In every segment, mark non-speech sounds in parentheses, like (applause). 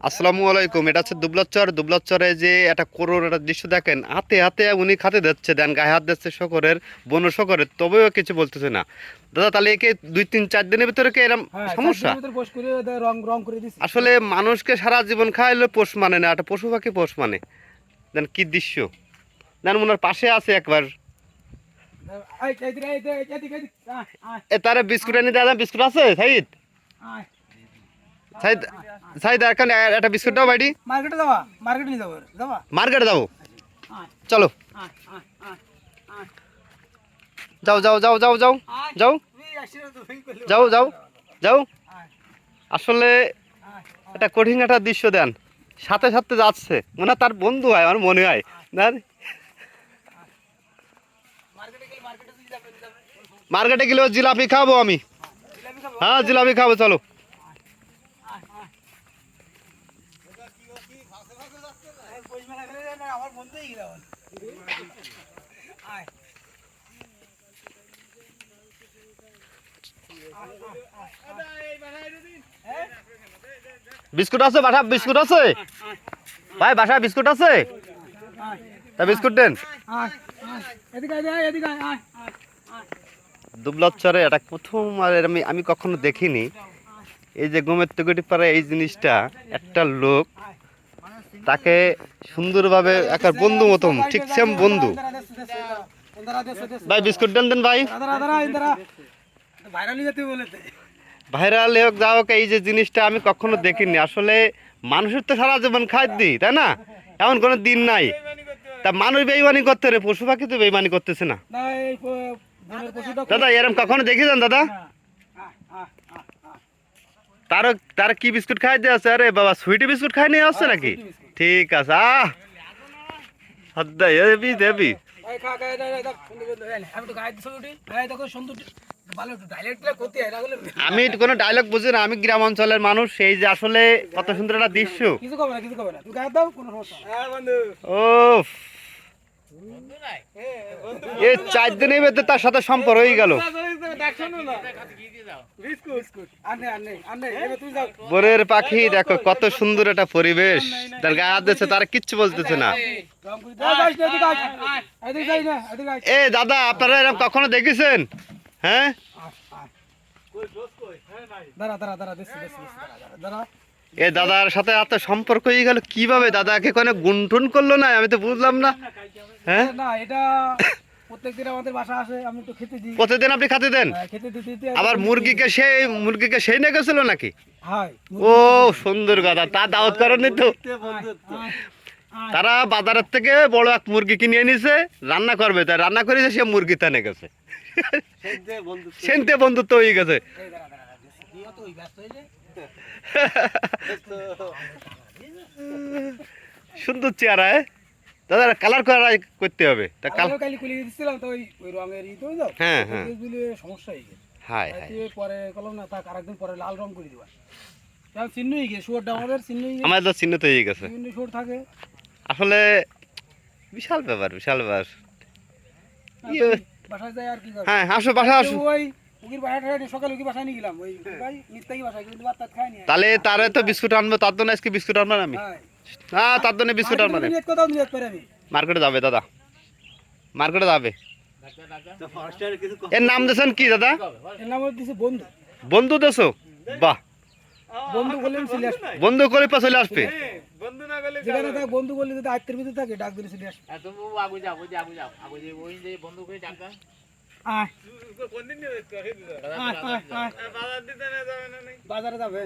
আসসালামু আলাইকুম এটা হচ্ছে দুবলাচর দুবলাচরে যে একটা করোর একটা দৃশ্য দেখেন হাতে হাতে উনি খাতে দিচ্ছে দেন গায়ে হাত দিচ্ছে শকরের বন শকরের তবেও কিছু বলতেছে না। দাদা তাহলে একে দুই তিন চার দিনের ভিতরে কি এরকম হ্যাঁ, সমস্যা? আসলে মানুষকে সারা জীবন খাইলে পোষ মানে না একটা পশু পাখি পোষ মানে। দেন কি দৃশ্য? দেন ওনার পাশে আছে একবার। এ তারে বিস্কুট এনে দাদা বিস্কুট আছে সাইদ? আয়। সাইদ সাইদ এখন একটা বিস্কুট দাও বাইডি মার্কেটে যাবা মার্কেটে নিয়ে যাব যাবা? মার্কেটে যাব। চলো। যাও যাও যাও যাও যাও যাও। যাও যাও যাও। আসলে। একটা কঠিন একটা দৃশ্য দেন। সাথে সাথে যাচ্ছে। মনে তার বন্ধু হয় আমার মনে হয়। না। মার্কেটে গেলেও জিলাপি খাব আমি। হ্যাঁ জিলাপি খাব চলো আয়, আয়। এই পৌষ মেলা গেলে না, আমার বন্ধুই গেল আয়। বিস্কুট আছে বাসা বিস্কুট আছে? ভাই বাসায় বিস্কুট আছে? তা বিস্কুট দেন। দুবলাচ্চরে এটা প্রথম আর আমি আমি কখনো দেখিনি। এই যে গোমের তুকুটি পারে এই জিনিসটা একটা লোক তাকে সুন্দরভাবে একটা বন্ধু মতন, ঠিক সেম বন্ধু। ভাই, বিস্কুট দেন দেন, ভাই। ভাইরালি হোক, যা হোক, এই যে জিনিসটা আমি কখনো দেখিনি। আসলে মানুষের তো সারা জীবন খাদ্যি, তাই না? এমন কোনো দিন নাই। তা মানুষ বেইমানি করতে রে পশু পাখি তো বেইমানি করতেছে না। দাদা, এরম কখনো দেখেছেন, দাদা। তার তার কি বিস্কুট খাই দিয়ে আছে? আরে বাবা সুইটি বিস্কুট খাই নিয়ে আসছে নাকি? ঠিক আছে আহ! দেবি দেবি আমি হয়, (laughs) কোনো ডায়লগ বুঝি না আমি গ্রাম অঞ্চলের মানুষ এই যে আসলে কত সুন্দর একটা দৃশ্য। কিছু করবে না, কিছু করবে না। তুমি গায়ে দাও, কোনো সমস্যা নেই। ও এই চার দিনের ভেতরে তার সাথে সম্পর্ক হয়ে গেল। বনের পাখি দেখো কত সুন্দর একটা পরিবেশ। তার গায়ে হাত দিচ্ছে তার কিচ্ছু বলতেছে না। এ দাদা আপনারা এরকম কখনো দেখেছেন? হ্যাঁ। এ দাদার সাথে এত সম্পর্ক হয়ে গেল কীভাবে? দাদাকে কোনো গুনটুন করল না? আমি তো বুঝলাম না। হ্যাঁ? না, এটা (coughs) প্রত্যেকদিন আমাদের বাসা আসে আমি তো খেতে দিই। প্রতিদিন আপনি খাতে দেন? হ্যাঁ, খেতে দিতে দিতে আবার মুরগিকে সেই মুরগিকে সেই নিয়ে গেছিল নাকি? ও সুন্দর কথা। তা দাওয়াত করেনি তো? তারা বাজারের থেকে বড় এক মুরগি কিনে নিছে রান্না করবে। তাই রান্না করেছে সে মুরগি টানে গেছে। সেনতে বন্ধুত্ব। হয়ে গেছে। (laughs) সুন্দর চেহারা এ। দাদা কালার করা করতে হবে। তা কাল কালি খুলে দিচ্ছিলাম তো ওই ওই রঙের ই তো হ্যাঁ, হ্যাঁ। সমস্যা হয়ে গেছে। হাই হাই পরে কলম না আরেকদিন পরে লাল রং করে দিবা। কারণ চিহ্ন হয়ে গেছে শুয়োরটা আমাদের চিহ্ন হয়ে গেছে। আমার তো চিহ্নিত হয়ে গেছে। শুয়োর থাকে। আসলে বিশাল ব্যাপার বিশাল ব্যাপার। ইয়ে। বাসায় যায় আর কি হ্যাঁ আসো বাসা আসো। ওই বাসায় বাসায় তাহলে তারে তো বিস্কুট আনব তার জন্য আজকে বিস্কুট আনব আমি? হ্যাঁ তার জন্য বিস্কুট না করে আমি। মার্কেটে যাবে দাদা। মার্কেটে যাবে। এর নাম দিয়েছেন কি দাদা? বন্ধু। বন্ধু দেছো বাহ। বন্ধু করে পা চলে আসবে। বন্ধু বললে যদি আত্মের ভিতরে থাকে ডাক দিলে চলে আসবে। বাজারে যাবে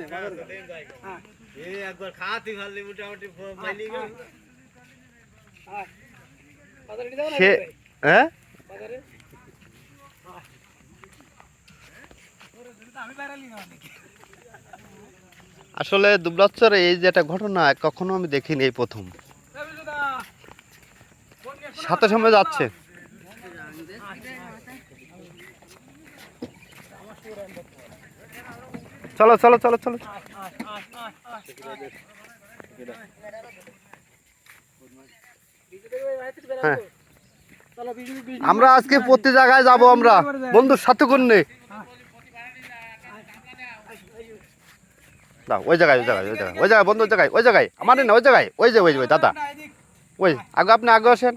একবার খাওয়াতে পারলি মোটামুটি মাইলি সে হ্যাঁ? আসলে দুবলাচ্চরে এই যে একটা ঘটনা কখনো আমি দেখিনি এই প্রথম। সাথে সময় যাচ্ছে। চলো চলো চলো চলো। আমরা আজকে প্রতি জায়গায় যাব আমরা। বন্ধুর সাথে করলে ওই জায়গায় ওই জায়গায় ওই জায়গায় ওই জায়গায় বন্ধুর জায়গায়, ওই জায়গায়। আমার না, ওই জায়গায় ওই যে ওই যে, দাদা। ওই, আগে আপনি আগে আসেন।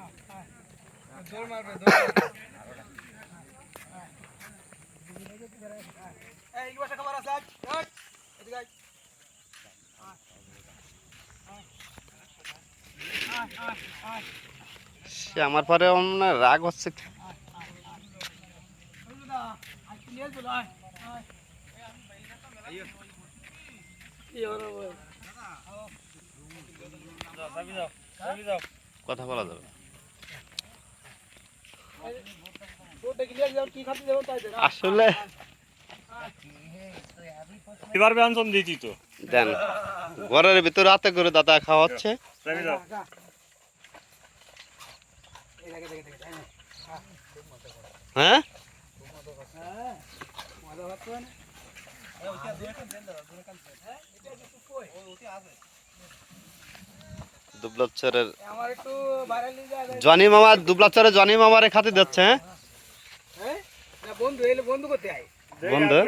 সে আমার পরে রাগ হচ্ছে। কথা বলা যাবে আসলে দেন ঘরের ভিতরে রাতে করে দাদা খাওয়াচ্ছে। হ্যাঁ।, হ্যাঁ? জনি মামা দুবলাচরের জনি মামার খাতে দিচ্ছে হ্যাঁ? হ্যাঁ? বন্ধু বন্ধু করতে বন্ধু?